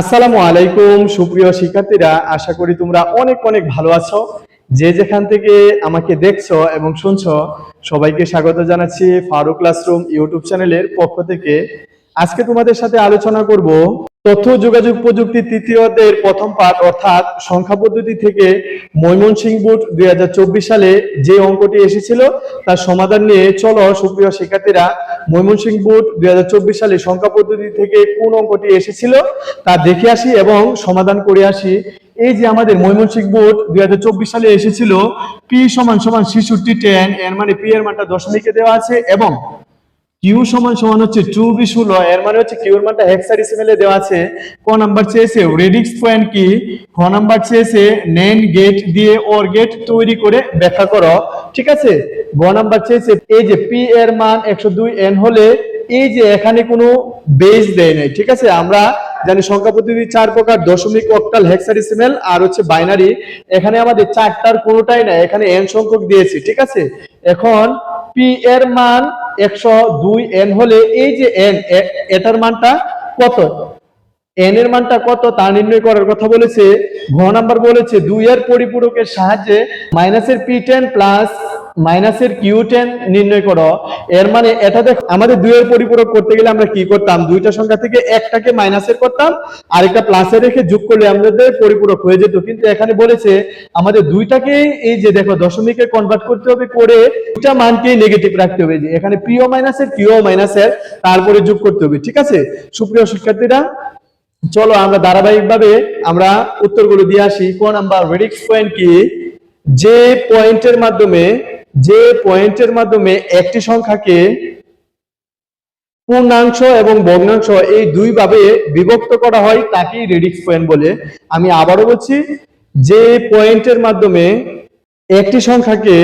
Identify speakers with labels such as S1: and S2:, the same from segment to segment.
S1: আসসালামু আলাইকুম, সুপ্রিয় শিক্ষার্থীরা। আশা করি তোমরা অনেক অনেক ভালো আছো। যে যেখান থেকে আমাকে দেখছ এবং শুনছো, সবাইকে স্বাগত জানাচ্ছি ফারুক ক্লাসরুম ইউটিউব চ্যানেলের পক্ষ থেকে। আজকে তোমাদের সাথে আলোচনা করব তথ্য, যোগাযোগ প্রযুক্তি তৃতীয় অধ্যায়ের প্রথম পাঠ, অর্থাৎ সংখ্যা পদ্ধতি থেকে ময়মনসিংহ বোর্ড দু হাজার চব্বিশ সালে যে অঙ্কটি এসেছিল, তার সমাধান নিয়ে চলো সুপ্রিয় শিক্ষার্থীরা, ময়মনসিংহ বোর্ড দুই হাজার চব্বিশ সালে সংখ্যা পদ্ধতি থেকে কোন অঙ্কটি এসেছিল তা দেখে আসি এবং সমাধান করে আসি। এই যে আমাদের ময়মনসিংহ বোর্ড দুই হাজার চব্বিশ সালে এসেছিল, পি সমান সমান শিশুটি টেন, এর মানে পি এর মানটা দশমিকে দেওয়া আছে এবং কিউ সমান সমান হচ্ছে টু বি ষোলো, এর মানে হচ্ছে কিউর মানটা হেক্সাডেসিমেলে দেওয়া আছে। ক নাম্বার চেয়েছে রেডিক্স পয়েন্ট কি? খ নাম্বার চেয়েছে নেন গেট দিয়ে ওর গেট তৈরি করে ব্যাখ্যা করো। ঠিক আছে? গ নাম্বার চেয়েছে এই যে পি এর মান একশো দুই এন হলে এই যে এখানে কোনো বেস দেয় নাই, ঠিক আছে? আমরা জানি সংখ্যা পদ্ধতি চার প্রকার, দশমিক অক্টাল হেক্সাডেসিমেল আর হচ্ছে বাইনারি এখানে আমাদের চারটার কোনোটাই নাই, এখানে এন সংখ্যক দিয়েছি, ঠিক আছে? এখন পি এর মান একশো দুই এন হলে এই যে এন এটার মানটা কত? এন এর মানটা কত? তা নির্ণয় করার কথা বলেছে। ঘ নাম্বার বলেছে, দুই এর পরিপূরকের সাহায্যে মাইনাসের পি টেন প্লাস মাইনাসের কিউ টেন নির্ণয় করো। এর মানে এটা দেখ, আমাদের দুই এর পরিপূরক করতে গেলে আমরা কি করতাম? দুইটা সংখ্যা থেকে একটাকে মাইনাসের করতাম, আরেকটা প্লাসে রেখে যোগ করলে আমাদের পরিপূরক হয়ে যেত। কিন্তু এখানে বলেছে, আমাদের দুইটাকে এই যে দেখো, দশমিকে কনভার্ট করতে হবে করে দুইটা মানকে নেগেটিভ রাখতে হবে। যে এখানে পিও মাইনাসের কিউ মাইনাসের তারপরে যোগ করতে হবে, ঠিক আছে? সুপ্রিয় শিক্ষার্থীরা, চলো আমরা ধারাবাহিকভাবে আমরা উত্তরগুলো দিয়ে আসি। কোন নাম্বার রেডিক্স পয়েন্ট কি? যে পয়েন্টের মাধ্যমে, যে পয়েন্টের মাধ্যমে একটি সংখ্যাকে পূর্ণাংশ এবং ভগ্নাংশ এই দুই ভাবে বিভক্ত করা হয়, তাকেই রেডিক্স পয়েন্ট বলে। আমি আবারও বলছি, যে পয়েন্টের মাধ্যমে একটি সংখ্যাকে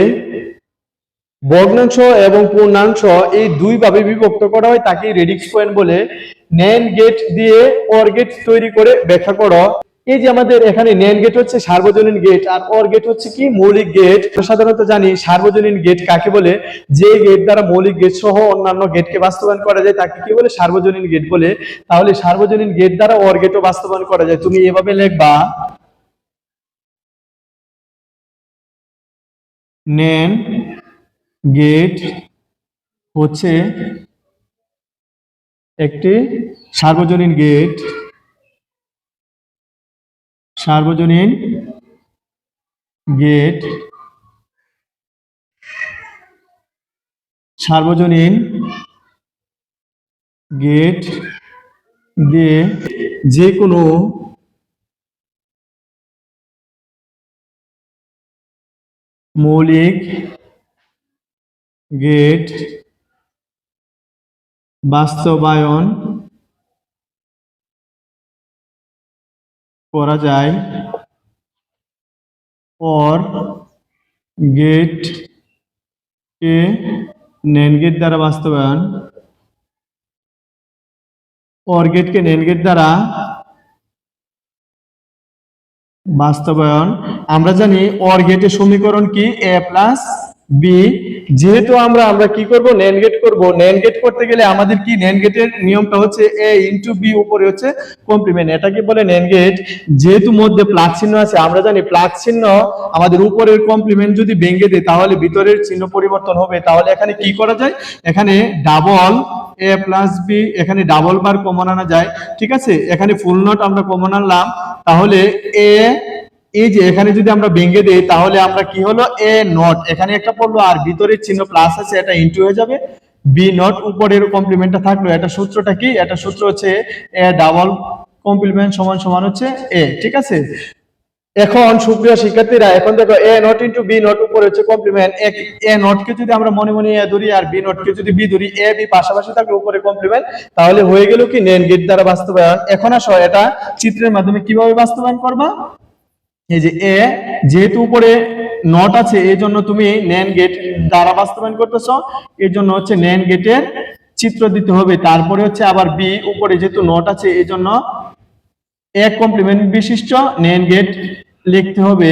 S1: ভগ্নাংশ এবং পূর্ণাংশ এই দুই ভাবে বিভক্ত করা হয় তাকে রেডিক্স পয়েন্ট বলে। ন্যান গেট দিয়ে অর গেট তৈরি করে ব্যাখ্যা করো। এই যে আমাদের এখানে ন্যান গেট হচ্ছে সার্বজনীন গেট আর অর গেট হচ্ছে কি? মৌলিক গেট সাধারণত জানি সার্বজনীন গেট কাকে বলে? যে গেট দ্বারা মৌলিক গেট সহ অন্যান্য গেটকে বাস্তবায়ন করা যায়, তাকে কি বলে? সার্বজনীন গেট বলে। তাহলে সার্বজনীন গেট দ্বারা অর গেটও বাস্তবায়ন করা যায়। তুমি এভাবে লিখবা, নেন গেট হচ্ছে একটি সার্বজনীন গেট সার্বজনীন গেট সার্বজনীন গেট দিয়ে যে কোনো মৌলিক গেট বাস্তবায়ন করা যায়। or গেট কে নেন গেট দ্বারা বাস্তবায়ন। or গেটকে নেন গেট দ্বারা বাস্তবায়ন। আমরা জানি অর গেটের সমীকরণ কি? এ প্লাস বি যেহেতু আমরা আমরা কি করব? নেন গেট করব। নেন গেট করতে গেলে আমাদের কি? নেন গেটের নিয়মটা হচ্ছে এ ইনটু বি উপরে হচ্ছে কমপ্লিমেন্ট এটাকে বলে? নেন গেট যেহেতু মধ্যে প্লাস চিহ্ন আছে, আমরা জানি প্লাস চিহ্ন আমাদের উপরের কমপ্লিমেন্ট যদি ভেঙে দেয়, তাহলে ভিতরের চিহ্ন পরিবর্তন হবে। তাহলে এখানে কি করা যায়? এখানে ডাবল এ প্লাস বি এখানে ডাবল বার কমন আনা যায়। ঠিক আছে? এখানে ফুল নট আমরা কমন আনলাম। তাহলে এ এই যে এখানে যদি আমরা ভেঙে দেই, তাহলে আমরা কি হলো? এ নট এখানে একটা পড়ল, আর ভিতরের চিহ্ন প্লাস আছে, এটা ইনটু হয়ে যাবে। বি নট উপরের কমপ্লিমেন্টটা থাকল। এটা সূত্রটা কি? এটা সূত্র হচ্ছে এ ডাবল কমপ্লিমেন্ট সমান সমান হচ্ছে এ ঠিক আছে? এখন সুপ্রিয় শিক্ষার্থীরা, এখন দেখো A not into B not উপরে হচ্ছে কমপ্লিমেন্ট এ নট কে যদি আমরা মনে মনে এ ধরি আর বি নট কে যদি বি ধরি এ বি পাশাপাশি থাকলে উপরে কমপ্লিমেন্ট তাহলে হয়ে গেল কি? নেন গেট দ্বারা বাস্তবায়ন। এখন আসো, এটা চিত্রের মাধ্যমে কীভাবে বাস্তবায়ন করবা? এই যে এ, যেহেতু উপরে নট আছে এই জন্য তুমি নেন গেট দ্বারা বাস্তবায়ন করতেছো এর জন্য হচ্ছে নেন গেটের চিত্র দিতে হবে। তারপরে হচ্ছে আবার বি উপরে যেহেতু নট আছে এই জন্য এক কমপ্লিমেন্ট বিশিষ্ট নেন গেট লিখতে হবে।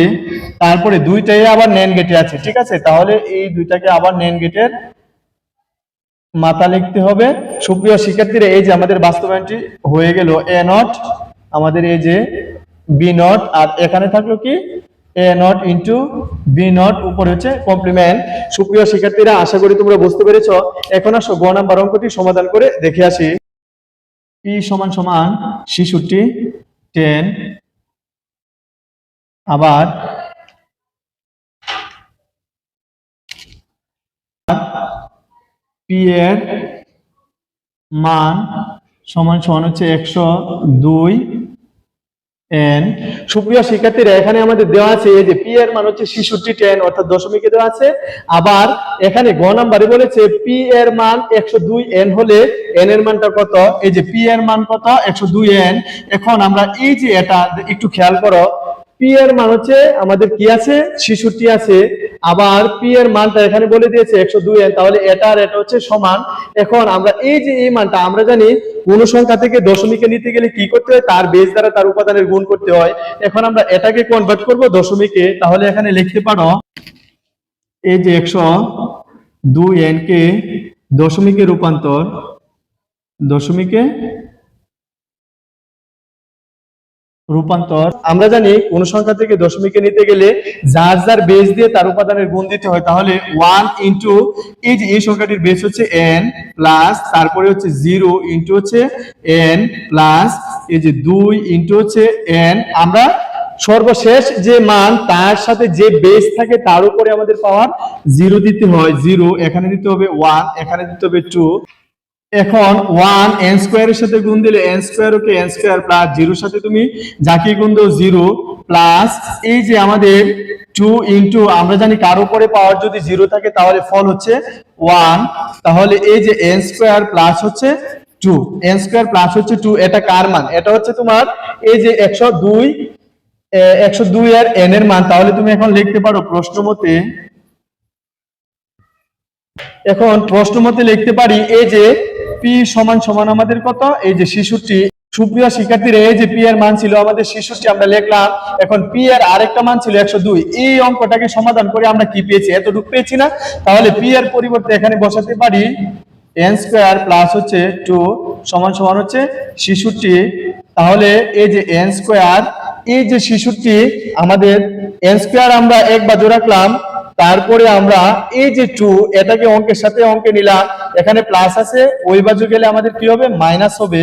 S1: তারপরে দুইটাই আবার নেন গেটে আছে, ঠিক আছে? তাহলে এই দুইটাকে আবার নেন গেটের মাথা লিখতে হবে। সুপ্রিয় শিক্ষার্থীরা, এই যে আমাদের বাস্তবায়নটি হয়ে গেল এ নট আমাদের এই যে বি নট আর এখানে থাকল কি? A not into B not উপরে হচ্ছে কমপ্লিমেন্ট সুপ্রিয় শিক্ষার্থীরা, আশা করি তোমরা বুঝতে পেরেছ। এখন আসো, গ নাম্বার অঙ্কটি সমাধান করে দেখে আসি। পি সমান সমান শিশুটি টেন আবার পি এর মান সমান সমান হচ্ছে একশো দুই এন সুপ্রিয় শিক্ষার্থীরা, এখানে আমাদের দেওয়া আছে যে পি এর মান হচ্ছে শিশুটি টেন অর্থাৎ দশমিকে দেওয়া আছে। আবার এখানে গ নাম্বারে বলেছে পি এর মান একশো দুই এন হলে এন এর মানটা কত? এই যে পি এর মান কত? একশো দুই এন এখন আমরা এই যে এটা একটু খেয়াল করো পি এর মান হচ্ছে, আমাদের কি আছে? শিশুটি আছে। আবার পি এর মানটা এখানে বলে দিয়েছে, একশো দুই এন, তাহলে এটা আর এটা হচ্ছে সমান। এখন আমরা এই যে এই মানটা, আমরা জানি কোন সংখ্যা থেকে দশমিকে নিতে গেলে কি করতে হয়? তার বেস দ্বারা তার উপাদানের গুণ করতে হয়। এখন আমরা এটাকে কনভার্ট করব দশমিকে, তাহলে এখানে লিখতে পারো, এই যে একশো দুই এন কে দশমিকে রূপান্তর, দশমিকে রূপান্তর। আমরা জানি কোন সংখ্যা থেকে দশমিকে নিতে গেলে যার যার বেস দিয়ে তার উপাদানের গুণ দিতে হয়, তাহলে ওয়ান ইন্টু এই যে এই সংখ্যাটির বেস হচ্ছে এন প্লাস তারপরে হচ্ছে জিরো ইন্টু হচ্ছে এন প্লাস এই যে দুই ইন্টু হচ্ছে এন আমরা সর্বশেষ যে মান, তার সাথে যে বেস থাকে, তার উপরে আমাদের পাওয়ার জিরো দিতে হয়। জিরো এখানে দিতে হবে ওয়ান এখানে দিতে হবে টু এখন ওয়ান এন স্কোয়ারের সাথে গুণ দিলে N square okay N square plus জিরোর সাথে তুমি যাকে গুণ দাও জিরো প্লাস এই যে আমাদের টু ইন্টু আমরা জানি কার উপরে পাওয়ার যদি জিরো থাকে তাহলে ফল হচ্ছে ওয়ান তাহলে এই যে এন স্কোয়ার প্লাস হচ্ছে টু এন স্কোয়ার প্লাস হচ্ছে টু এটা কার মান? এটা হচ্ছে তোমার এই যে একশো দুই একশো দুই আর এন এর মান, তাহলে তুমি এখন লিখতে পারো প্রশ্ন মতে, এখন প্রশ্ন মতে লিখতে পারি এই যে পি সমান সমান আমাদের কত? এই যে শিশুটি, সুপ্রিয় শিক্ষার্থীরা, এই যে পি এর মান ছিল আমাদের শিশুটি, আমরা লিখলাম, এখন পি এর আরেকটা মান ছিল একশো দুই। এই অঙ্কটাকে সমাধান করে আমরা কি পেয়েছি? এতটুকু পেয়েছি না? তাহলে পি এর পরিবর্তে এখানে বসাতে পারি এন স্কোয়ার প্লাস হচ্ছে টু সমান সমান হচ্ছে শিশুটি। তাহলে এই যে এন স্কোয়ার এই যে শিশুটি, আমাদের এন স্কোয়ার আমরা একবার বাজু রাখলাম তারপরে আমরা এই যে টু এটাকে অঙ্কের সাথে অঙ্কে নিলাম। এখানে প্লাস আছে, ওই বাজু গেলে আমাদের কি হবে? মাইনাস হবে।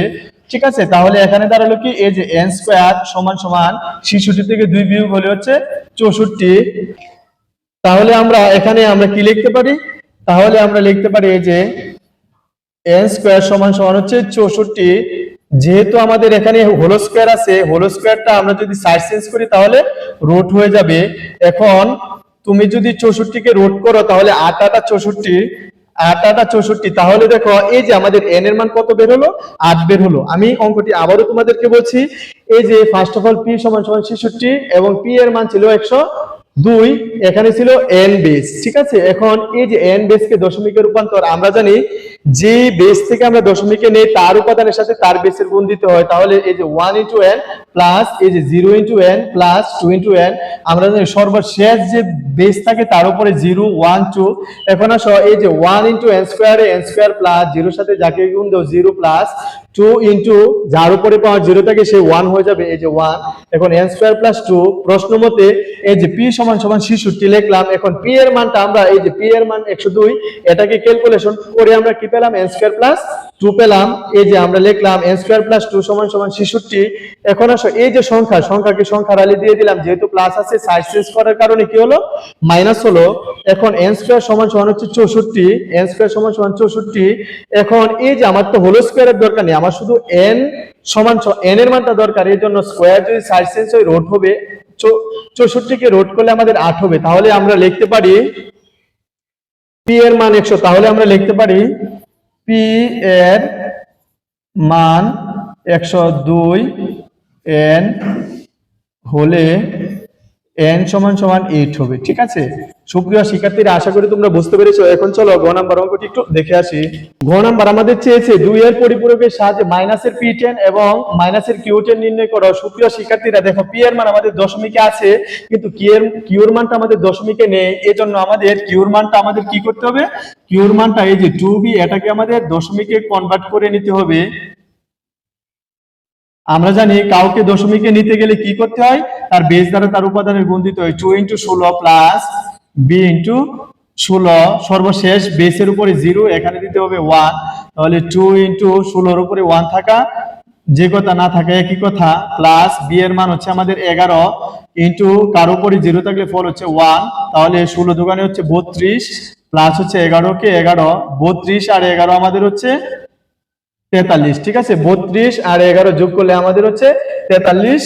S1: ঠিক আছে? তাহলে এখানে দাঁড়াল কি? এই যে এন স্কোয়ার সমান সমান শিশুটি থেকে দুই বিয়োগ হলে হচ্ছে চৌষট্টি। তাহলে আমরা এখানে আমরা কি লিখতে পারি? তাহলে আমরা লিখতে পারি এই যে এন স্কোয়ার সমান সমান হচ্ছে চৌষট্টি। যেহেতু আমাদের এখানে হোলো স্কোয়ার আছে হোলো স্কোয়ারটা আমরা যদি সাইড চেঞ্জ করি তাহলে রোট হয়ে যাবে। এখন তুমি যদি চৌষট্টিকে রোট করো, তাহলে আট আটা চৌষট্টি, আট আটা চৌষট্টি। তাহলে দেখো, এই যে আমাদের এন এর মান কত বের হলো? আট বের হলো। আমি অঙ্কটি আবারও তোমাদেরকে বলছি, এই যে ফার্স্ট অফ অল পি সমান সমান ছেষট্টি এবং পি এর মান ছিল একশো দুই, এখানে ছিল এন বেস ঠিক আছে? এখন এই যে এন বেসকে দশমিকের রূপান্তর, আমরা জানি যে বেস থেকে আমরা দশমিকে নেই, তার উপাদানের সাথে তার বেসের গুণ দিতে হয়, তাহলে এই যে ওয়ান ইন্টু এন প্লাস এই যে zero into N plus two into N আমরা সর্বশেষ যে বেস থাকে তার উপরে জিরো ওয়ান টু এখন আসো, এই যে ওয়ান ইন্টু এন স্কোয়ারে এন স্কোয়ার প্লাস জিরোর সাথে যাকে গুণ দাও জিরো প্লাস টু ইন্টু যার উপরে পাওয়ার জিরো থাকে সে ওয়ান হয়ে যাবে, এই যে ওয়ান এখন এন স্কোয়ার প্লাস টু প্রশ্ন মতে এই যে পি সমান সমান শিশুটি লিখলাম, এখন পি এর মানটা আমরা, এই যে পি এর মান একশো দুই, এটাকে ক্যালকুলেশন করে আমরা কি পেলাম এন স্কোয়ার প্লাস টু পেলাম। এই যে আমরা লিখলাম এন স্কোয়ার প্লাস টু সমান সমান শিশুটি এখন আসো, এই যে সংখ্যা, সংখ্যাকে সংখ্যা রালি দিয়ে দিলাম, যেহেতু প্লাস আছে সাইড চেঞ্জ করার কারণে কি হলো? মাইনাস হলো। এখন এন স্কোয়ার সমান সমান হচ্ছে চৌষট্টি এন স্কোয়ার সমান সমান চৌষট্টি। এখন এই যে আমার তো হোলো স্কোয়ারের দরকার নেই, আমার শুধু এন সমান এন এর মানটা দরকার, এই জন্য স্কোয়ার যদি সাইড চেঞ্জ হয় রোড হবে। চৌষট্টিকে রোড করলে আমাদের আট হবে। তাহলে আমরা লিখতে পারি পি এর মান একশো। তাহলে আমরা লিখতে পারি পি এর মান একশো দুই এন হলে এন সমান সমান এইট হবে, ঠিক আছে? সুপ্রিয় শিক্ষার্থীরা, আশা করি তোমরা বুঝতে পেরেছ। এখন চলো ঘ নাম্বার অঙ্কটি একটু দেখে আসি। ঘ নাম্বার আমাদের চেয়েছে দুই এর পরিপূরকের সাহায্যে মাইনাসের পি টেন এবং মাইনাসের কিউ টেন নির্ণয় করো। সুপ্রিয় শিক্ষার্থীরা, দেখো পি এর মান আমাদের দশমিকে আছে, কিন্তু কি এর কিউর মানটা আমাদের দশমিকে নেই। এজন্য আমাদের কিউর মানটা আমাদের কি করতে হবে? কিউর মানটা এই যে টু বি এটাকে আমাদের দশমিকে কনভার্ট করে নিতে হবে। আমরা জানি কাউকে দশমিকে নিতে গেলে কি করতে হয়? তার বেস দ্বারা তার উপাদানের গুণ দিতে হয়। টু ইন্টু ষোলো প্লাস বি ইন্টু ষোলো সর্বশেষ বেসের উপরে জিরো এখানে দিতে হবে ওয়ান তাহলে টু ইন্টু ষোলোর উপরে ওয়ান থাকা, যে কথা না থাকে একই কথা। প্লাস বি এর মান হচ্ছে আমাদের এগারো। ইন্টু কারও উপরে জিরো থাকলে ফল হচ্ছে ওয়ান তাহলে ষোলো দোকানে হচ্ছে বত্রিশ। প্লাস হচ্ছে এগারো কে এগারো। বত্রিশ আর এগারো আমাদের হচ্ছে তেতাল্লিশ, ঠিক আছে? বত্রিশ আর এগারো যোগ করলে আমাদের হচ্ছে তেতাল্লিশ।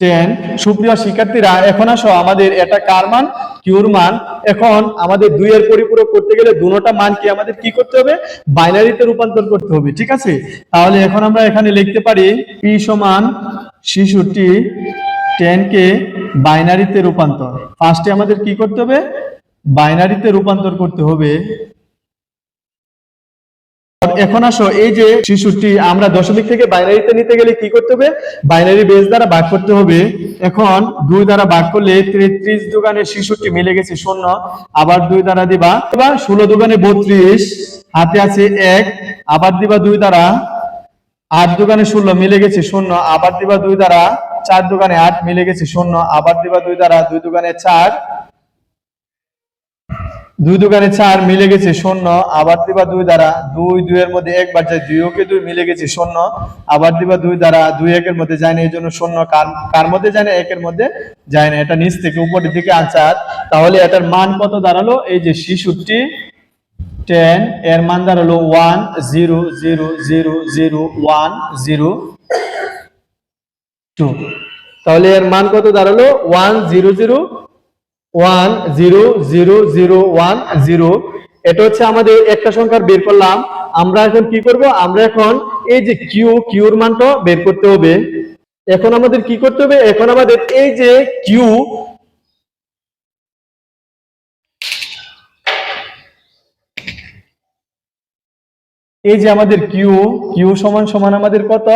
S1: টেন, সুপ্রিয় শিক্ষার্থীরা, এখন আসো, আমাদের এটা কার মান? কিউর মান। এখন আমাদের দুই এর পরিপূরক করতে গেলে দুটোটা মান কি আমাদের কি করতে হবে? বাইনারিতে রূপান্তর করতে হবে, ঠিক আছে? তাহলে এখন আমরা এখানে লিখতে পারি পি সমান শিশুটি টেন কে বাইনারিতে রূপান্তর। ফার্স্টে আমাদের কি করতে হবে? বাইনারিতে রূপান্তর করতে হবে এখন আসো, এই যে শিশুটি, আমরা দশমিক থেকে বাইনারিতে নিতে গেলে কি করতে হবে? বাইনারি বেস দ্বারা ভাগ করতে হবে। এখন দুই দ্বারা ভাগ করলে তেত্রিশ দোকানে শিশুটি মিলে গেছে শূন্য, আবার দুই দ্বারা দিবা, এবার ষোলো দোকানে বত্রিশ, হাতে আছে এক, আবার দিবা দুই দ্বারা, আট দোকানে ষোলো মিলে গেছে শূন্য, আবার দিবা দুই দ্বারা, চার দোকানে আট মিলে গেছে শূন্য, আবার দিবা দুই দ্বারা, দুই দোকানে চার দুই দোকানে চার মিলে গেছে শূন্য, আবার দিবা দুই দ্বারা, দুই দুইয়ের মধ্যে একবার যায় দুই, ওকে দুই মিলে গেছে শূন্য, আবার দিবা দুই দ্বারা, দুই একের মধ্যে যায় না, এই জন্য শূন্য, কার কার মধ্যে যায় না, একের মধ্যে যায় না, এটা নিচ থেকে উপরের দিকে আনসার। তাহলে এটার মান কত দাঁড়াল? এই যে শিশুটি টেন, এর মান দাঁড়াল one, zero zero zero zero, one, zero, two. তাহলে এর মান কত দাঁড়াল? One, zero zero one zero zero zero one zero এটা হচ্ছে আমাদের একটা সংখ্যার বের করলাম। আমরা এখন কি করব? আমরা এখন এই যে কিউ কিউর মানটা বের করতে হবে। এখন আমাদের কি করতে হবে? এখন আমাদের এই যে কিউ এই যে আমাদের কিউ কিউ সমান সমান আমাদের কত?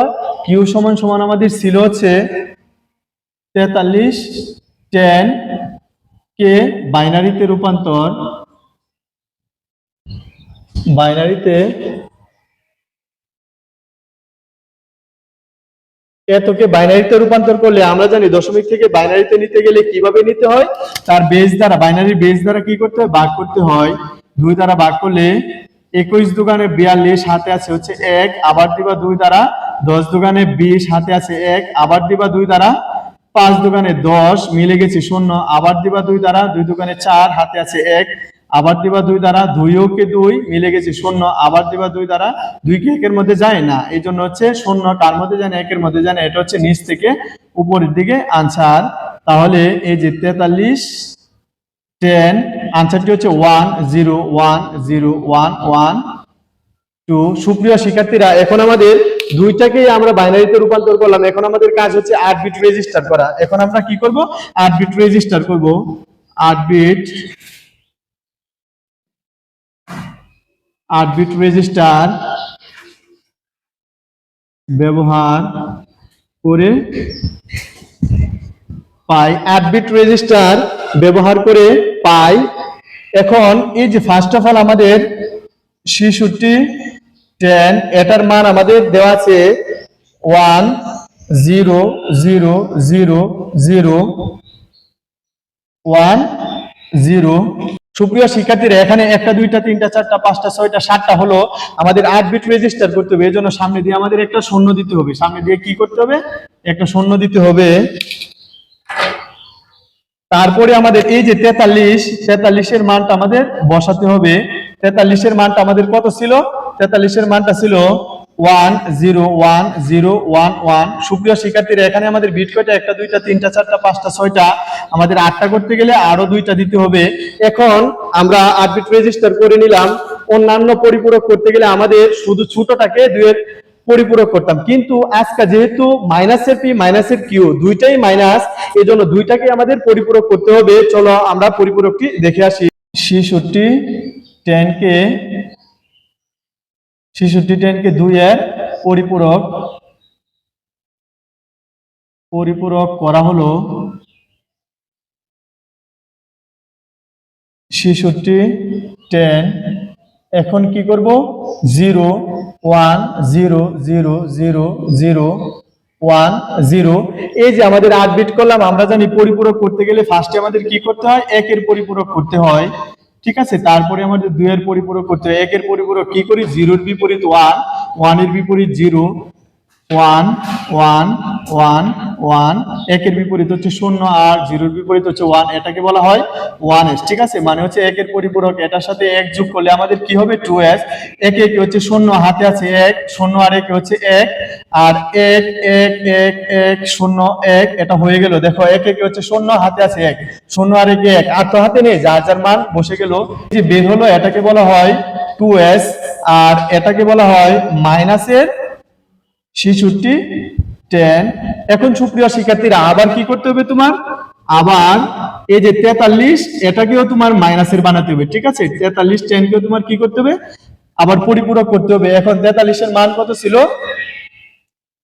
S1: কিউ সমান সমান আমাদের ছিল হচ্ছে তেতাল্লিশ টেন কে বাইনারিতে রূপান্তর? বাইনারিতে এতকে বাইনারিতে রূপান্তর করলে? আমরা জানি দশমিক থেকে বাইনারিতে নিতে গেলে কীভাবে নিতে হয়? তার বেস দ্বারা বাইনারি বেস দ্বারা কি করতে হয়? ভাগ করতে হয়। দুই দ্বারা ভাগ করলে একুশ দোকানে বিয়াল্লিশ, হাতে আছে হচ্ছে এক, আবার দিবা দুই দ্বারা দশ দোকানে বিশ, হাতে আছে এক, আবার দিবা দুই দ্বারা পাঁচ দোকানে দশ, মিলে গেছে শূন্য, আবার দিবা দুই দ্বারা, দুই দোকানে চার, হাতে আছে এক, আবার দিবা দুই দ্বারা দুইও কে দুই, মিলে গেছে শূন্য, আবার দিবা দুই দ্বারা দুই কে একের মধ্যে যায় না। এই জন্য হচ্ছে শূন্য কার মধ্যে যায় না, একের মধ্যে যায় না। এটা হচ্ছে নিচ থেকে উপরের দিকে আনসার। তাহলে এই যে তেতাল্লিশ, টেন, আনসারটি হচ্ছে one, zero one zero, one one, two. সুপ্রিয় শিক্ষার্থীরা, এখন আমাদের দুইটাকেই আমরা বাইনারিতে রূপান্তর করলাম। এখন আমাদের কাজ হচ্ছে আট বিট রেজিস্টার করা। এখন আমরা কি করব? আট বিট রেজিস্টার করব। আট বিট আট বিট রেজিস্টার ব্যবহার করে পাই। আট বিট রেজিস্টার ব্যবহার করে পাই। এখন এই যে ফার্স্ট অফ অল আমাদের শিশুটি টেন, এটার মান আমাদের দেওয়া আছে one, zero zero zero zero, one, zero. সুপ্রিয় শিক্ষার্থীরা, এখানে একটা, দুইটা, তিনটা, চারটা, পাঁচটা, ছয়টা, সাতটা হলো আমাদের আট বিট রেজিস্টার করতে হবে। এই জন্য সামনে দিয়ে আমাদের একটা শূন্য দিতে হবে। সামনে দিয়ে কি করতে হবে? একটা শূন্য দিতে হবে। তারপরে আমাদের এই যে তেতাল্লিশ, তেতাল্লিশের মানটা আমাদের বসাতে হবে। তেতাল্লিশের মানটা আমাদের কত ছিল? তেতাল্লিশের মানটা ছিল one zero one zero one one. সুপ্রিয় শিক্ষার্থীরা, এখানে আমাদের বিট কয়টা? একটা, দুইটা, তিনটা, চারটা, পাঁচটা, ছয়টা। আমাদের আটটা করতে গেলে আরও দুইটা দিতে হবে। এখন আমরা আট বিট রেজিস্টার করে নিলাম। অন্যান্য পরিপূরক করতে গেলে আমাদের শুধু ছোটটাকে দুয়ের পরিপূরক করতাম। কিন্তু আজকে যেহেতু মাইনাসের পি, মাইনাসের কিউ, দুইটাই মাইনাস এই জন্য দুইটাকে আমাদের পরিপূরক করতে হবে। চলো আমরা পরিপূরকটি দেখে আসি। শিশুটি টেন কে শিশুটি টেন কে দুই এর পরিপূরক পরিপূরক করা হলো শিশুটি টেন এখন কি করব? Zero, one, zero zero zero zero, one, zero. এই যে আমাদের আট বিট করলাম, আমরা জানি পরিপূরক করতে গেলে ফার্স্টে আমাদের কি করতে হয়? একের পরিপূরক করতে হয়। ঠিক আছে? তারপরে আমাদের দুইয়ের পরিপূরক করতে হবে। একের পরিপূরক কি করি? জিরোর বিপরীত ওয়ান ওয়ানের বিপরীত zero. One one one one. একের বিপরীত হচ্ছে শূন্য আর জিরোর বিপরীত হচ্ছে ওয়ান। এটাকে বলা হয় ওয়ান এস, ঠিক আছে? মানে হচ্ছে একের পরিপূরক, এটার সাথে এক যোগ করলে আমাদের কি হবে? Two's. একে একে হচ্ছে শূন্য, হাতে আছে এক, শূন্য আর একে হচ্ছে এক। আর এক এক এক এক, শূন্য, এক, এটা হয়ে গেল। দেখো, এক, একে হচ্ছে শূন্য, হাতে আছে এক, শূন্য আর একে এক। আর তো হাতে নেই, যার যার মান বসে গেল। যে বের হলো, এটাকে বলা হয় টু এস। আর এটাকে বলা হয় মাইনাসের ছেষট্টি টেন এখন সুপ্রিয় শিক্ষার্থীরা, আবার কি করতে হবে তোমার? আবার এই যে তেতাল্লিশ, এটাকেও তোমার মাইনাসের বানাতে হবে, ঠিক আছে? তেতাল্লিশ টেন কেও তোমার কি করতে হবে? আবার পরিপূরক করতে হবে। এখন তেতাল্লিশের মান কত ছিল?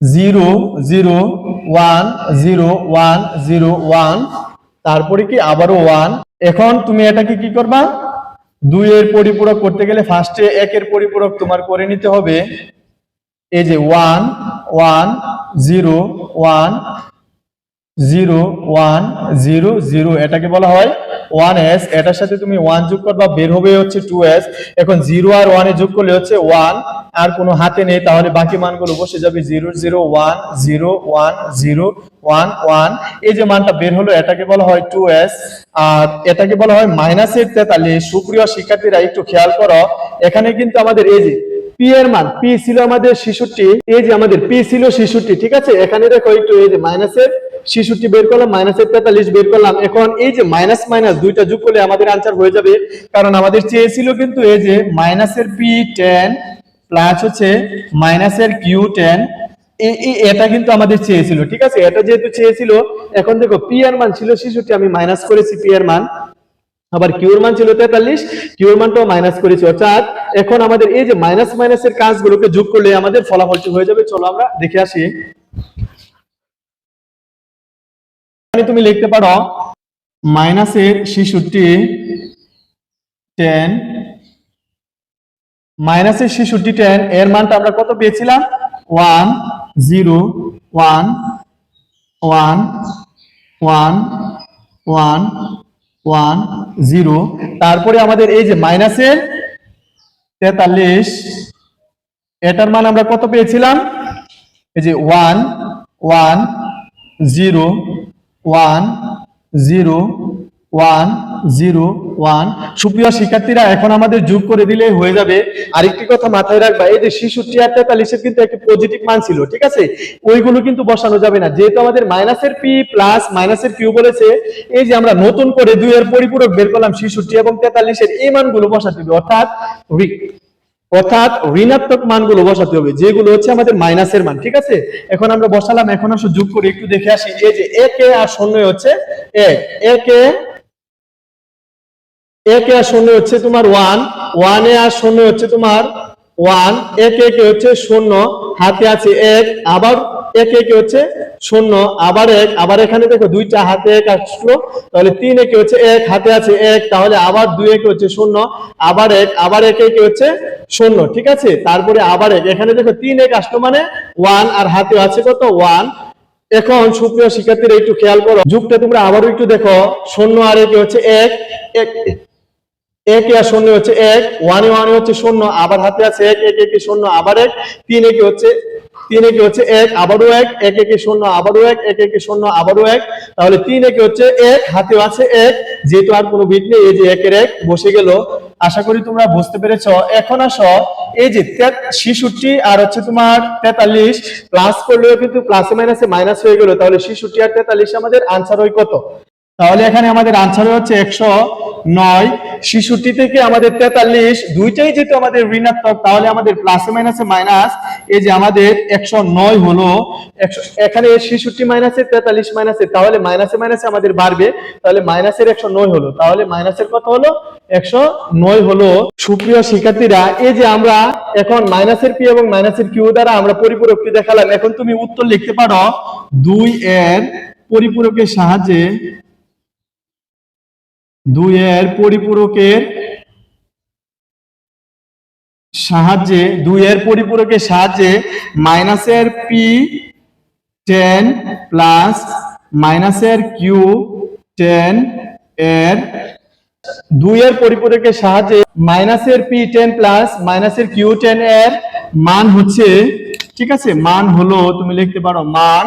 S1: Zero zero, one zero one zero, one. তারপরে কি আবারও ওয়ান। এখন তুমি এটাকে কি করবা? দুইয়ের পরিপূরক করতে গেলে ফার্স্টে একের পরিপূরক তোমার করে নিতে হবে। এই যে one one zero one zero one zero zero এটাকে বলা হয় ওয়ান এস এটার সাথে তুমি ওয়ান যোগ করবা, বের হবে হচ্ছে টু এস এখন জিরো আর ওয়ানে যোগ করলে হচ্ছে ওয়ান আর কোনো হাতে নেই, তাহলে বাকি মানগুলো বসে যাবে zero zero one zero one zero one one এই যে মানটা বের হলো, এটাকে বলা হয় টু এস আর এটাকে বলা হয় মাইনাসের তেতাল্লিশ সুপ্রিয় শিক্ষার্থীরা একটু খেয়াল করো, এখানে কিন্তু আমাদের এই যে পি এর মান পি ছিল আমাদের শিশুটি এই যে আমাদের পি ছিল শিশুটি ঠিক আছে? এখানে দেখো একটু এই যে মাইনাসের শিশুটি বের করলাম মাইনাসের তেতাল্লিশ বের করলাম। এখন এই যে মাইনাস মাইনাস দুইটা যোগ করলে আমাদের আনসার হয়ে যাবে। কারণ আমাদের চেয়েছিল কিন্তু এই যে মাইনাসের পি টেন প্লাস হচ্ছে মাইনাসের কিউ টেন এটা কিন্তু আমাদের চেয়েছিল, ঠিক আছে? এটা যেহেতু চেয়েছিল, এখন দেখো পি এর মান ছিল শিশুটি আমি মাইনাস করেছি পি এর মান। আবার কিউর মান ছিল তেতাল্লিশ কিউর মানটাও মাইনাস করেছি। অর্থাৎ এখন আমাদের এই যে মাইনাস মাইনাসের কাজগুলোকে যোগ করলে আমাদের ফলাফলটি হয়ে যাবে। চলো আমরা দেখে আসি। এখানে তুমি লিখতে পারো, মাইনাসের শিশুটি টেন, মাইনাসের শিশুটি টেন, এর মানটা আমরা কত পেয়েছিলাম? One, zero, one one one one one, zero. তারপরে আমাদের এই যে মাইনাসের তেতাল্লিশ, এটার মান আমরা কত পেয়েছিলাম? এই যে one one, zero one zero one zero one. সুপ্রিয় শিক্ষার্থীরা, এখন আমাদের যোগ করে দিলে হয়ে যাবে। আরেকটি কথা মাথায় রাখবা, এই যে শিশুটি আর তেতাল্লিশের কিন্তু একটি পজিটিভ মান ছিল, ঠিক আছে? ওইগুলো কিন্তু বসানো যাবে না। যেহেতু আমাদের মাইনাসের পি প্লাস মাইনাসের কিউ বলেছে, এই যে আমরা নতুন করে দুইয়ের পরিপূরক বের করলাম শিশুটি এবং তেতাল্লিশের, এই মানগুলো বসাতে হবে। অর্থাৎ অর্থাৎ ঋণাত্মক মানগুলো বসাতে হবে, যেগুলো হচ্ছে আমাদের মাইনাসের মান, ঠিক আছে? এখন আমরা বসালাম, এখন আসলে যোগ করে একটু দেখে আসি, এই যে একে আর শূন্য হচ্ছে এক, একে একে আর শূন্য হচ্ছে তোমার ওয়ান, ওয়ানে আর শূন্য হচ্ছে তোমার ওয়ান, একে একে হচ্ছে শূন্য, হাতে আছে এক, আবার একে একে হচ্ছে শূন্য। আবার এক, আবার এখানে দেখো দুইটা হাতে এক আসলো, তাহলে তিন একে হচ্ছে এক, হাতে আছে এক, তাহলে আবার দুই একে হচ্ছে শূন্য, আবার এক, আবার একে একে হচ্ছে শূন্য, ঠিক আছে? তারপরে আবার এক, এখানে দেখো তিন এক আসলো মানে ওয়ান আর হাতে আছে কত? ওয়ান এখন সুপ্রিয় শিক্ষার্থীরা একটু খেয়াল করো, যুগটা তোমরা আবারও একটু দেখো, শূন্য আর একে হচ্ছে এক এক এক আর শূন্য হচ্ছে এক? ওয়ানে ওয়ানে হচ্ছে শূন্য, আবার হাতে আছে এক এক, একে শূন্য, আবার এক। তিন একে হচ্ছে, তিন একে হচ্ছে এক, আবারও এক। এক একে শূন্য, আবারও এক। এক একে শূন্য, আবারও এক। তাহলে তিন একে হচ্ছে এক, হাতেও আছে এক। যেহেতু আর কোনো বিট নেই, এই যে একের এক বসে গেল। আশা করি তোমরা বুঝতে পেরেছ। এখন আসো, এই যে শিশুটি আর হচ্ছে তোমার তেতাল্লিশ প্লাস করলেও কিন্তু প্লাসে মাইনাসে মাইনাস হয়ে গেল। তাহলে শিশুটি আর তেতাল্লিশ আমাদের আনসার হয় কত? তাহলে এখানে আমাদের আনসার হচ্ছে একশো নয়। শিশুটি থেকে আমাদের তেতাল্লিশ। দুইটাই যেহেতু আমাদের ঋণাত্মক, তাহলে আমাদের প্লাসে মাইনাসে মাইনাস এই যে আমাদের একশো নয় হলো এখানে শিশুটি মাইনাসে তেতাল্লিশ মাইনাসে তাহলে মাইনাসে মাইনাসে আমাদের বাড়বে। তাহলে মাইনাসের একশো নয় হলো, তাহলে মাইনাসের কত হলো? একশো নয় হলো। সুপ্রিয় শিক্ষার্থীরা, এই যে আমরা এখন মাইনাসের পি এবং মাইনাসের কিউ দ্বারা আমরা পরিপূরকটি দেখালাম। এখন তুমি উত্তর লিখতে পারো। দুই এর পরিপূরকের সাহায্যে দুই এর পরিপূরকের সাহায্যে, দুইয়ের পরিপূরকের সাহায্যে মাইনাসের পি টেন প্লাস মাইনাসের কিউ টেন এর দুইয়ের পরিপূরকের সাহায্যে মাইনাসের পি টেন প্লাস মাইনাসের কিউ টেন এর মান হচ্ছে, ঠিক আছে? মান হলো, তুমি লিখতে পারো মান,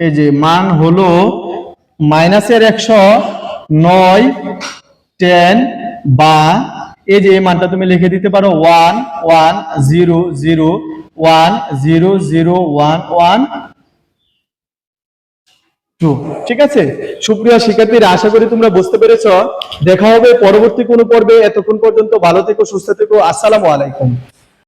S1: এই যে মান হলো মাইনাসের একশো নয় টেন বা এই যে এই মানটা তুমি লিখে দিতে পারো one one zero zero one zero zero one one two ঠিক আছে? সুপ্রিয় শিক্ষার্থীরা, আশা করি তোমরা বুঝতে পেরেছ। দেখা হবে পরবর্তী কোনো পর্বে। এতক্ষণ পর্যন্ত ভালো থেকো, সুস্থ থেকো। আসসালামু আলাইকুম।